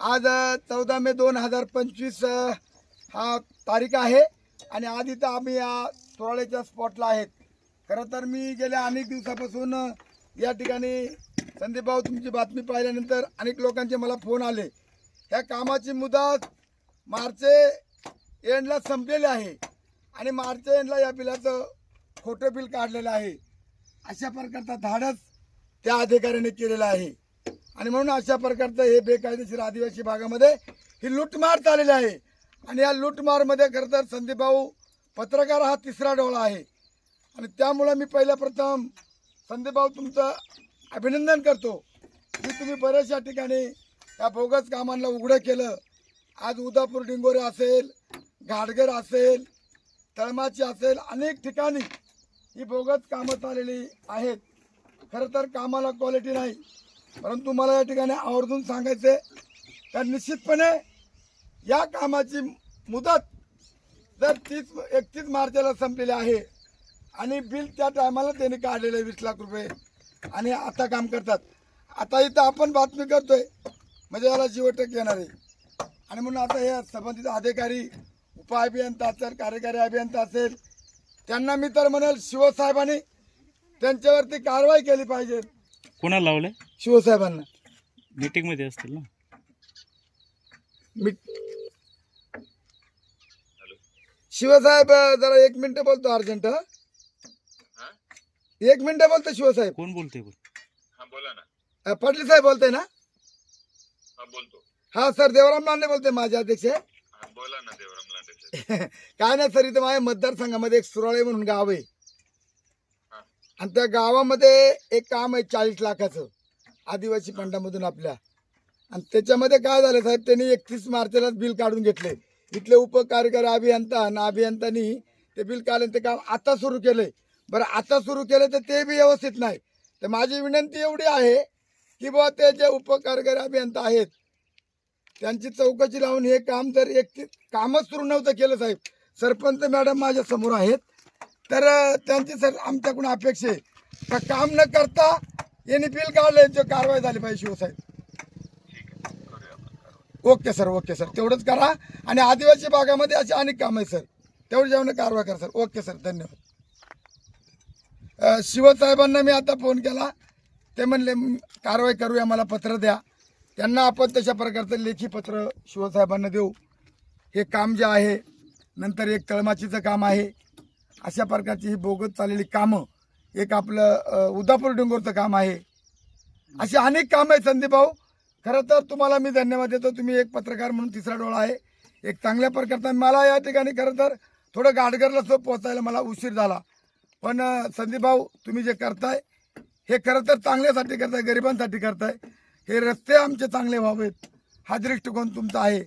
आज चौदा मे दोन हजार पंचवीस हा तारीख आहे आणि आज इथं आम्ही या सोहळ्याच्या स्पॉटला आहेत. खरं तर मी गेल्या अनेक दिवसापासून या ठिकाणी संदीप भाऊ तुमची बातमी पाहिल्यानंतर अनेक लोकांचे मला फोन आले. ह्या कामाची मुदत मार्च एंडला संपलेली आहे आणि मार्च एंडला या बिलाचं खोटं बिल काढलेलं आहे. अशा प्रकारचा धाडस त्या अधिकाऱ्याने केलेला आहे. आणि म्हणून अशा प्रकारचं हे बेकायदेशीर आदिवासी भागामध्ये ही लूटमार चाललेली आहे. आणि या लूटमारमध्ये खरं तर संदीपभाऊ पत्रकार हा तिसरा डोळा आहे. आणि त्यामुळं मी पहिल्या प्रथम संदीपभाऊ तुमचं अभिनंदन करतो. की तुम्ही बऱ्याचशा ठिकाणी या बोगस कामांना उघडं केलं. आज उदापूर डिंगोरे असेल घाटगर असेल तळमाची असेल अनेक ठिकाणी ही बोगस कामं चाललेली आहेत. खरं तर कामाला क्वालिटी नाही. परंतु मला या ठिकाणी आवर्जून सांगायचे तर निश्चितपणे या कामाची मुदत जर तीस एकतीस मार्चला संपलेली आहे आणि बिल त्या टायमाला त्यांनी काढलेलं आहे वीस लाख रुपये आणि आता काम करतात. आता इथं आपण बातमी करतोय म्हणजे याला जीवटक येणार. आहे आणि म्हणून आता हे संबंधित अधिकारी उपअभियंता असेल कार्यकारी अभियंता असेल त्यांना मी तर म्हणेल शिवसाहेबांनी त्यांच्यावरती कारवाई केली पाहिजे. कोणाला लावलंय? शिवसाहेबांना. मीटिंगमध्ये असतील ना? मी शिवसाहेब जरा एक मिनिट बोलतो अर्जंट हं? एक मिनिट बोलतो शिवसाहेब. कोण बोलतोय बोल? हा बोला ना. अ, पाटील साहेब बोलते ना? हा बोलतो. हा सर देवराम लांडे बोलते माझे अध्यक्ष. हा बोला ना देवराम लांडे काय नाही सर इथं माझ्या मतदारसंघामध्ये एक सुराळे म्हणून गाव आहे. आणि त्या गावामध्ये एक काम आहे चाळीस लाखाचं आदिवासी फंडामधून आपल्या. आणि त्याच्यामध्ये काय झालं साहेब त्यांनी एकतीस मार्चलाच बिल काढून घेतले. इथले उपकार्यकारी अभियंता आणि अभियंत्यांनी ते बिल काढलं ते काम आता सुरू केलं बरं आता सुरू केलं तर ते बी व्यवस्थित नाही. तर माझी विनंती एवढी आहे की बुवा ते जे उपकार्यकारी अभियंता आहेत त्यांची चौकशी लावून हे काम जर एक कामच सुरू नव्हतं केलं साहेब सरपंच मॅडम माझ्यासमोर आहेत. तर त्यांची सर आमच्याकडून अपेक्षा आहे. का काम न करता यांनी बिल काढलं जो कारवाई झाली पाहिजे शिवसाहेब. Okay sir okay sir. तेवढंच करा. आणि आदिवासी भागामध्ये असे अनेक काम आहे सर. तेवढं जेवण कारवाई करा सर. ओके सर धन्यवाद. शिवसाहेबांना मी आता फोन केला. ते म्हणले कारवाई करूया मला पत्र द्या. त्यांना आपण तशा प्रकारचं लेखी पत्र शिवसाहेबांना देऊ. हे काम जे आहे नंतर एक तळमाचीचं काम आहे. अशा प्रकारची ही बोगत चाललेली कामं एक आपलं उदापूर डोंगरचं काम आहे. अशी अनेक कामं आहेत संदीपभाऊ खरं तर तुम्हाला मी धन्यवाद देतो. तुम्ही एक पत्रकार म्हणून तिसरा डोळा आहे. एक चांगल्या प्रकारचा मला या ठिकाणी खरं तर थोडं गाडगरला सो पोचायला मला उशीर झाला. पण संदीपभाऊ तुम्ही जे करताय हे खरं तर चांगल्यासाठी करताय गरिबांसाठी करताय. हे रस्ते आमचे चांगले व्हावेत. हा दृष्टिकोन तुमचा आहे.